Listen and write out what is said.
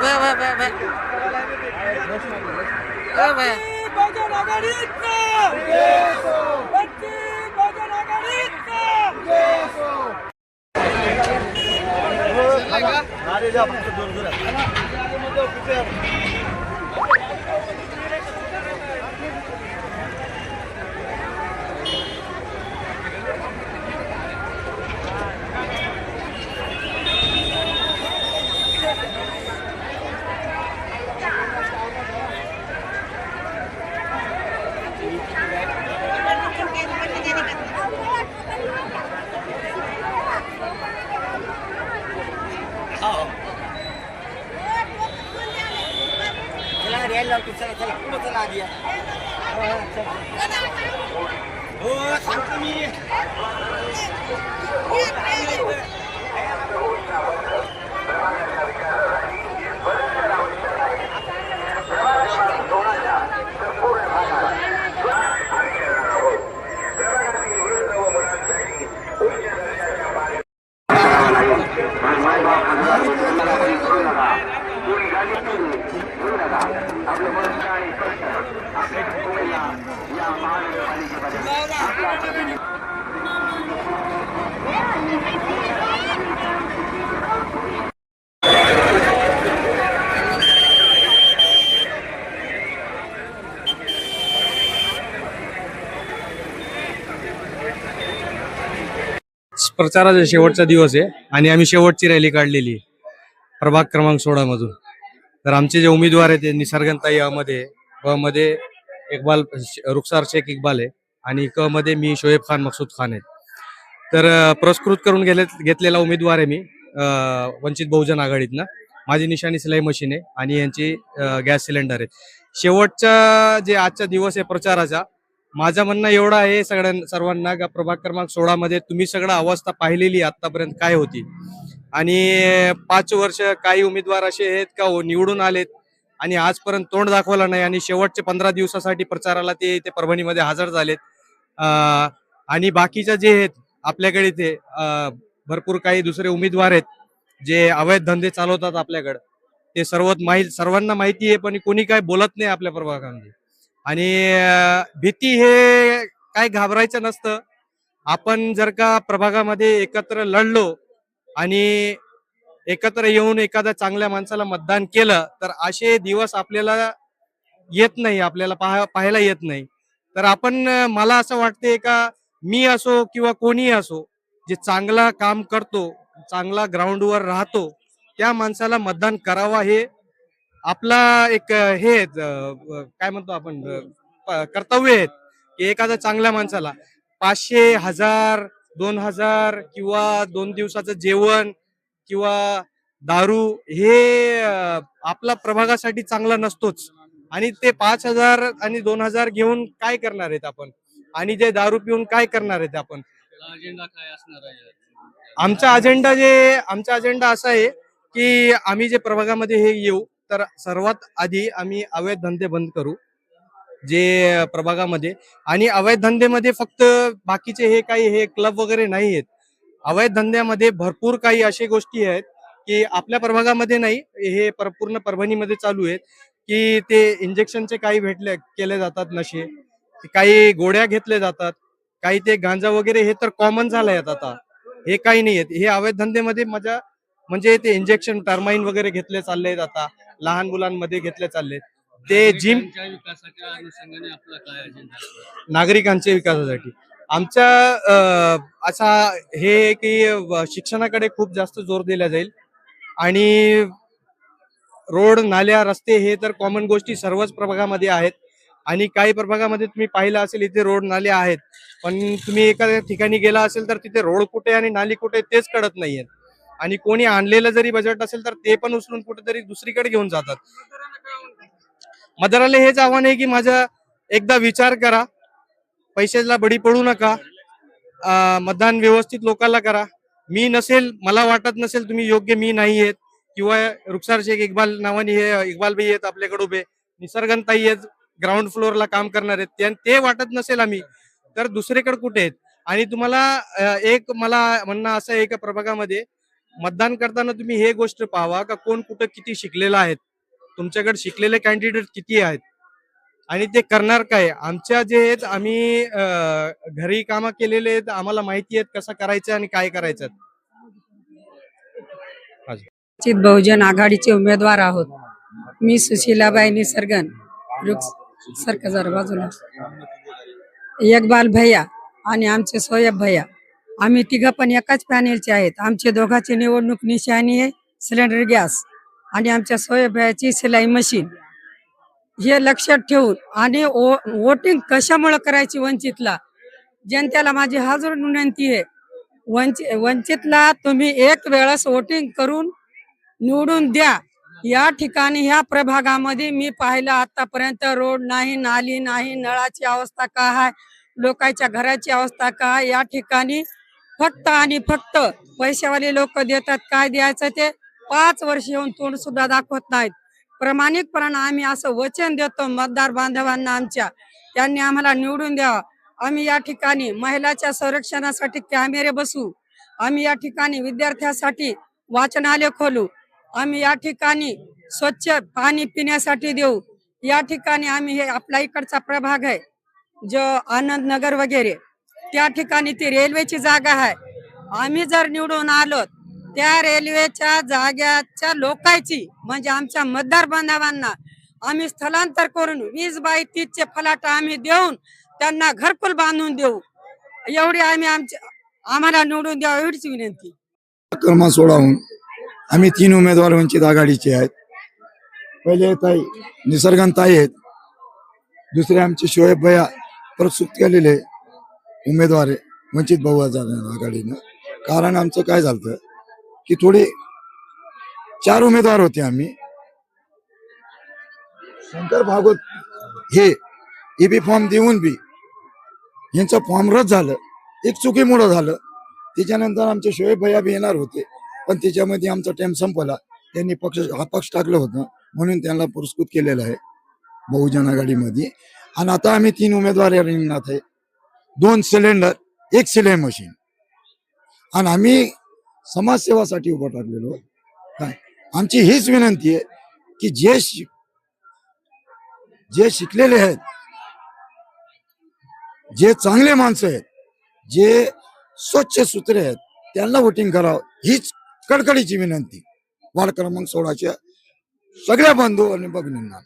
बे बे बे बे ए बे बहुजन आघाडीचा वंचित बहुजन आघाडीचा चला रे यायला लावतो चला चला पुढे चला आधी हो, हो, हो सांगतो मी. प्रचाराचा शेवटचा दिवस आहे आणि आम्ही शेवटची रॅली काढलेली आहे. प्रभाग क्रमांक सोळा मधून. तर आमचे जे उमेदवार आहेत ते निसर्गनताई अमध्ये क मध्ये इकबाल रुखसार शेख इकबाल आहे आणि क मध्ये मी शोएब खान मकसूद खान आहे तर पुरस्कृत करून गेले घेतलेला उमेदवार आहे मी वंचित बहुजन आघाडीतनं. माझी निशाणी सिलाई मशीन आहे आणि यांची गॅस सिलेंडर आहे. शेवटचा जे आजचा दिवस आहे प्रचाराचा माझं म्हणणं एवढं आहे सगळ्यां सर्वांना का प्रभाग क्रमांक सोळा मध्ये तुम्ही सगळं अवस्था पाहिलेली आतापर्यंत काय होती. आणि पाच वर्ष काही उमेदवार असे आहेत का हो, निवडून आलेत आणि आजपर्यंत तोंड दाखवलं नाही आणि शेवटचे पंधरा दिवसासाठी प्रचाराला ते इथे परभणीमध्ये हजर झालेत. आणि बाकीच्या जे आहेत आपल्याकडे ते भरपूर काही दुसरे उमेदवार आहेत जे अवैध धंदे चालवतात आपल्याकडे. ते सर्व माहीत सर्वांना माहिती आहे पण कोणी काय बोलत नाही आपल्या प्रभागामध्ये. आणि भीती हे काय घाबरायचं नसतं. आपण जर का प्रभागामध्ये एकत्र लढलो आणि एकत्र येऊन एखाद्या चांगल्या माणसाला मतदान केलं तर असे दिवस आपल्याला येत नाही आपल्याला पाहा पाहायला येत नाही. तर आपण मला असं वाटते का मी असो किंवा कोणीही असो जे चांगला काम करतो चांगला ग्राउंडवर राहतो त्या माणसाला मतदान करावा हे आपला एक हे काय म्हणतो आपण कर्तव्य आहेत की एखाद्या चांगल्या माणसाला पाचशे हजार दोन हजार किंवा दोन दिवसाचं जेवण किंवा दारू हे आपला प्रभागासाठी चांगला नसतोच. आणि ते पाच हजार आणि दोन हजार घेऊन काय करणार आहेत आपण? आणि जे दारू पिऊन काय करणार आहेत आपण? अजेंडा काय असणार आहे आमचा अजेंडा जे आमचा अजेंडा असा आहे की आम्ही जे प्रभागामध्ये हे येऊ तर सर्वात आधी आम्ही अवैध धंदे बंद करू जे प्रभागामध्ये. आणि अवैध धंदेमध्ये फक्त बाकीचे हे काही हे क्लब वगैरे नाही आहेत अवैध धंद्यामध्ये भरपूर काही अशा गोष्टी आहेत की आपल्या प्रभागामध्ये नाही हे पर- पूर्ण परभणीमध्ये चालू आहेत की ते इंजेक्शनचे काही भेटले केले जातात नशे काही गोळ्या घेतले जातात काही ते गांजा वगैरे हे तर कॉमन झालंय आता. हे काही नाही आहेत हे अवैध धंदेमध्ये माझ्या म्हणजे ते इंजेक्शन टर्माइन वगैरे घेतले चालले आता लहान मुलांमध्ये घेतले चालले ते जिम नागरिकांच्या विकासासाठी. आमच्या असा हे की शिक्षणाकडे खूप जास्त जोर दिला जाईल. आणि रोड नाल्या रस्ते हे तर कॉमन गोष्टी सर्वच प्रभागामध्ये आहेत. आणि काही प्रभागामध्ये तुम्ही पाहिलं असेल इथे रोड नाले आहेत. पण तुम्ही एखाद्या ठिकाणी गेला असेल तर तिथे रोड कुठे आणि नाली कुठे तेच कळत नाहीयेत. आणि कोणी आणलेलं जरी बजेट असेल तर ते पण उचलून कुठेतरी दुसरीकडे घेऊन जातात. मतदाराला हेच आव्हान आहे की माझा एकदा विचार करा. पैशाला बळी पडू नका. मतदान व्यवस्थित लोकांना करा. मी नसेल मला वाटत नसेल तुम्ही योग्य मी नाही आहेत. किंवा रुखसार शेख इक्बाल नावाने हे इक्बाल भाई आहेत आपल्याकडे उभे. निसर्गनताई आहेत ग्राउंड फ्लोअरला काम करणार आहेत. ते वाटत नसेल आम्ही. तर दुसरीकडे कुठे आहेत? आणि तुम्हाला एक मला म्हणणं असं आहे एका प्रभागामध्ये मतदान करताना तुम्ही हे गोष्ट पाहावा का कोण कुठं किती शिकलेला आहेत? तुमच्याकडे शिकलेले कॅन्डिडेट किती आहेत? आणि ते करणार काय? आमच्या जे आहेत आम्ही घरी कामं केलेले आहेत आम्हाला माहिती आहेत कसं करायचं आणि काय करायचं वंचित बहुजन आघाडीचे उमेदवार आहोत. मी सुशीलाबाई निसर्गन रुक्स जरा बाजूला. एकबाल भैया आणि आमचे सोयब भैया. आम्ही तिघं पण एकाच पॅनेलचे आहेत. आमचे दोघांची निवडणूक निशाणी आहे सिलेंडर गॅस आणि आमच्या सोयब सिलाई मशीन. हे लक्षात ठेवून आणि वोटिंग कशामुळे करायची वंचितला? जनतेला माझी हजर विनंती आहे. वंचित वंचितला तुम्ही एक वेळेस वोटिंग करून निवडून द्या. या ठिकाणी ह्या प्रभागामध्ये मी पाहिलं आतापर्यंत रोड नाही नाली नाही नळाची अवस्था काय आहे लोकांच्या घराची अवस्था काय या ठिकाणी फक्त आणि फक्त पैशावाले लोक देतात. काय द्यायचं ते? पाच वर्ष येऊन तोंड सुद्धा दाखवत नाहीत. प्रामाणिकपणानं आम्ही असं वचन देतो मतदार बांधवांना आमच्या. त्यांनी आम्हाला निवडून द्यावा आम्ही या ठिकाणी महिलाच्या संरक्षणासाठी कॅमेरे बसू. आम्ही या ठिकाणी विद्यार्थ्यासाठी वाचनालय खोलू. आम्ही या ठिकाणी स्वच्छ पाणी पिण्यासाठी देऊ. या ठिकाणी आम्ही हे आपला इकडचा प्रभाग आहे. जो आनंद नगर वगैरे. त्या ठिकाणी ती रेल्वेची जागा आहे. आम्ही जर निवडून आलो त्या रेल्वेच्या जाग्याच्या लोकांची म्हणजे आमच्या मतदार बांधवांना आम्ही स्थलांतर करून वीस बाय तीसचे फलाट आम्ही देऊन त्यांना घरकुल बांधून देऊ. एवढी आम्ही आमच्या आम्हाला निवडून द्या एवढीच विनंती. क्रमांक सोळाहून आम्ही तीन उमेदवार वंचित आघाडीचे आहेत. पहिले ताई निसर्गन ताई आहेत. दुसरे आमचे शोएब भैया प्रस्तुत केलेले. उमेदवार आहे. वंचित बहुजन आघाडीनं. कारण आमचं काय झालं की थोडे चार उमेदवार होते आम्ही. शंकर भागवत हे एबी फॉर्म देऊन बी यांचं फॉर्म रद्द झालं. एक चुकीमुळं झालं. त्याच्यानंतर आमचे शोएब भैया बी येणार होते. पण त्याच्यामध्ये आमचा टाइम संपला. त्यांनी पक्ष हा पक्ष टाकलं होतं. म्हणून त्यांना पुरस्कृत केलेलं आहे. बहुजन आघाडीमध्ये. आणि आता आम्ही तीन उमेदवार रिंगणात आहे. दोन सिलेंडर एक सिलाई मशीन आणि आम्ही समाजसेवासाठी उभं टाकलेलो. काय? आमची हीच विनंती आहे की जे जे शिकलेले आहेत जे चांगले माणसं आहेत जे स्वच्छ सूत्रे आहेत त्यांना वोटिंग करावं हीच कडकडीची विनंती. वार्ड क्रमांक सोळाच्या सगळ्या बंधू आणि भगिनींना.